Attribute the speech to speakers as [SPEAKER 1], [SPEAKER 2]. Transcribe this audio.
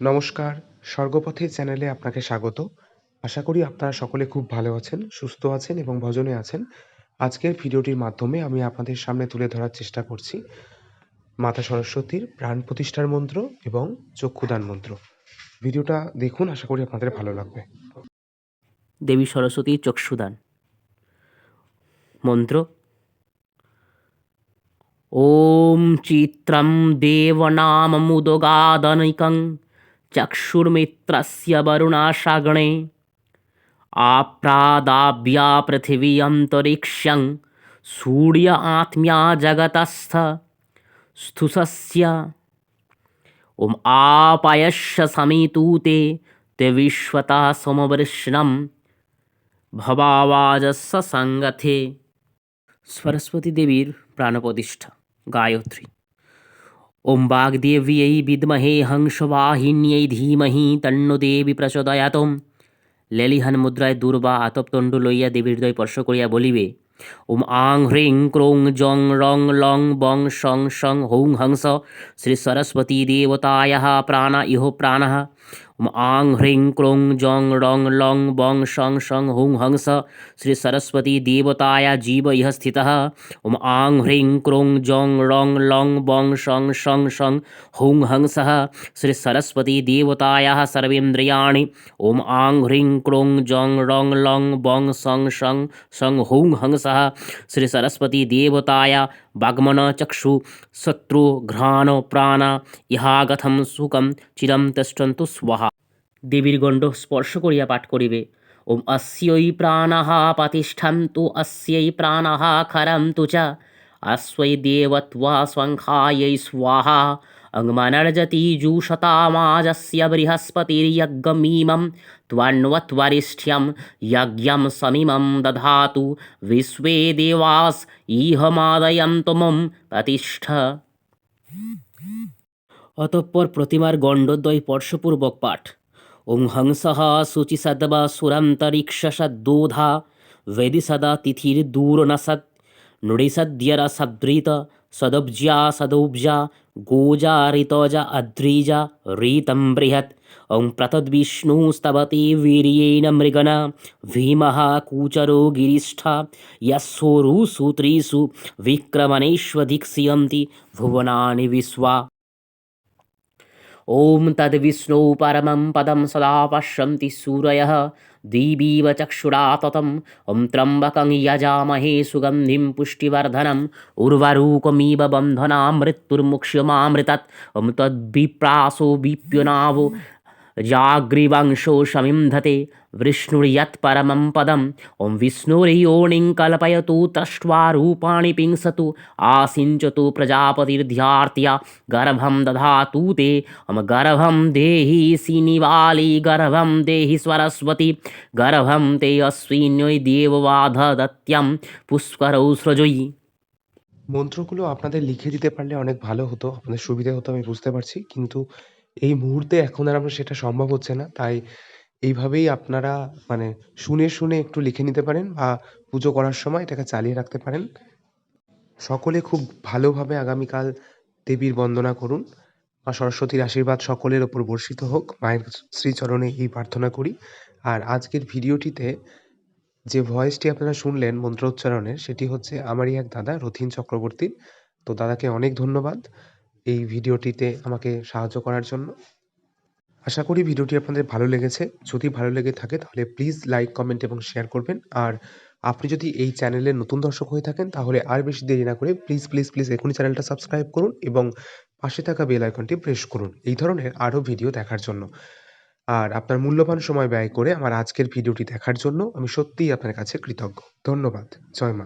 [SPEAKER 1] নমস্কার স্বর্গপথে চ্যানেলে আপনাকে স্বাগত আশা করি আপনারা সকলে খুব ভালো আছেন সুস্থ আছেন এবং ভজনে আছেন আজকের ভিডিওটির মাধ্যমে আমি আপনাদের সামনে তুলে ধরার চেষ্টা করছি মাতা সরস্বতীর প্রাণ প্রতিষ্ঠার মন্ত্র এবং চক্ষুদান মন্ত্র ভিডিওটা দেখুন আশা করি আপনাদের ভালো লাগবে
[SPEAKER 2] দেবী সরস্বতীর চক্ষুদান মন্ত্র ॐ चित्रं देवनाममुदगादनिकं चक्षुर्मित्रस्य वरुणाशागणे आप्रादाव्या पृथिवी अन्तरिक्षं सूर्य आत्म्या जगतस्थ स्थुषस्य ॐ आपायश्य समितूते ते विश्वतः समवृष्णं ভবাওয়াজস্য সাঙ্গাথে সরস্বতী দেবীর প্রাণপ্রতিষ্ঠা গায়ত্রী ওম বাগদেব্যৈ বিদ্মহে হংসবাহিন্যৈ ধীমহি তন্ন দেবী প্রচোদয়াতম লেলিহান মুদ্রায় দুর্বা আতপতণ্ড লইয়া দেবীর হৃদয় স্পর্শ করিয়া বলিবে ওম আং হ্রিং ক্রোং জং রং লং বং শং শং হৌং হংস শ্রী সরস্বতী দেবতায় প্রাণ ইহ প্রাণ ওম আং হ্রিং ক্রোং জং রং লং বং শং শং হৌং হংস শ্রী সরস্বতী দেবতায় জীব ইহ স্থিত ওম আং হ্রিং ক্রোং জং রং লং বং শং শং শং হৌং হংস শ্রী সরস্বতী দেবতায় সর্বেন্দ্রিয়াণি ওম আং হ্রিং ক্রোং জং রং লং বং শং শং শং হৌং হংস শ্রী সরস্বতী দেবতায় বাগ্মন চক্ষু শত্রু ঘ্রাণ প্রাণ ইহাগথম সুকম চিরম তিষ্ঠন্তু স্বাহা দেবীর গণ্ড স্পর্শ করিয়া পাঠ করিবে ওম अस्यै প্রাণः প্রতিষ্ঠান্তু अस्यै প্রাণः খরন্তু চ अस्वै देवत्वा स्वङ्खायै स्वाहा अङ्मनर्जति जूषतामाजस्य बृहस्पतिर्यज्ञमीमं त्वन्वत्वरिष्ठ्यं यज्ञं समिमं दधातु विश्वे देवास ইহমাদয়ন্তু মম প্রতিষ্ঠ অতঃপর প্রতিমার গণ্ডদ্বয় স্পর্শপূর্বক পাঠ ওং হংসः শুচিসদ্বা সুরন্তরিক্ষসদ্দোধা वेदि सदा तिथिर्दूरनसत् नृडिसद्यरा सद्रीत सदब्ज्या सदौब्जा गोजा ऋतोजा अद्रीजा रीतं बृहत् ॐ प्रतद्विष्णुस्तवति वीर्येण मृगन भीमः कूचरो गिरिष्ठा यस्सोरु सूत्रीषु विक्रमणेष्वधिक्ष्यन्ति भुवनानि विश्वा ॐ तद्विष्णौ परम पदम सदा पश्यन्ति सूरयः दीवीव चक्षुरा ततम ॐ त्र्यम्बकं यजामहे सुगन्धिं पुष्टिवर्धनम् उर्वरूकमिव बन्धना, मृत्युर्मुक्ष्यमामृतत्, ॐ तद्विप्रासो विप्युनावो जाग्रीवंशो शमिन्धते विष्णुर्यत्परमं पदम् ॐ विष्णुर्योनिं कल्पयतु तष्ट्वा रूपाणि पिंसतु आसिञ्चतु प्रजापतिर्ध्यार्त्या गर्भं दधातु ते मम गर्भं देहि सिनिवाली गर्भं देहि सरस्वती गर्भं ते अश्विन्यै देववाधदत्यं पुष्करौ सृजयि
[SPEAKER 1] মন্ত্রগুলো আপনাদের লিখে দিতে পারলে অনেক ভালো হতো আপনাদের সুবিধে হতো আমি বুঝতে পারছি কিন্তু এই মুহূর্তে এখন আর আমার সেটা সম্ভব হচ্ছে না। তাই এইভাবেই আপনারা মানে শুনে শুনে একটু লিখে নিতে পারেন বা পুজো করার সময় এটাকে চালিয়ে রাখতে পারেন। সকলে খুব ভালোভাবে আগামীকাল দেবীর বন্দনা করুন। মা সরস্বতীর আশীর্বাদ সকলের ওপর বর্ষিত হোক। মায়ের শ্রীচরণে এই প্রার্থনা করি। আর আজকের ভিডিওটিতে যে ভয়েসটি আপনারা শুনলেন মন্ত্রোচ্চারণের, সেটি হচ্ছে, আমারই এক দাদা রথিন চক্রবর্তীর। তো দাদাকে অনেক ধন্যবাদ। এই ভিডিওটিতে আমাকে সাহায্য করার জন্য। আশা করি ভিডিওটি আপনাদের ভালো লেগেছে। যদি ভালো লেগে থাকে তাহলে প্লিজ লাইক, কমেন্ট এবং শেয়ার করবেন। আর আপনি যদি এই চ্যানেলের নতুন দর্শক হয়ে থাকেন তাহলে আর বেশি দেরি না করে প্লিজ প্লিজ প্লিজ এখনই চ্যানেলটা সাবস্ক্রাইব করুন এবং পাশে থাকা বেল আইকনটি প্রেস করুন এই ধরনের আরও ভিডিও দেখার জন্য। আর আপনার মূল্যবান সময় ব্যয় করে আমার আজকের ভিডিওটি দেখার জন্য আমি সত্যিই আপনার কাছে কৃতজ্ঞ। ধন্যবাদ। জয় মা।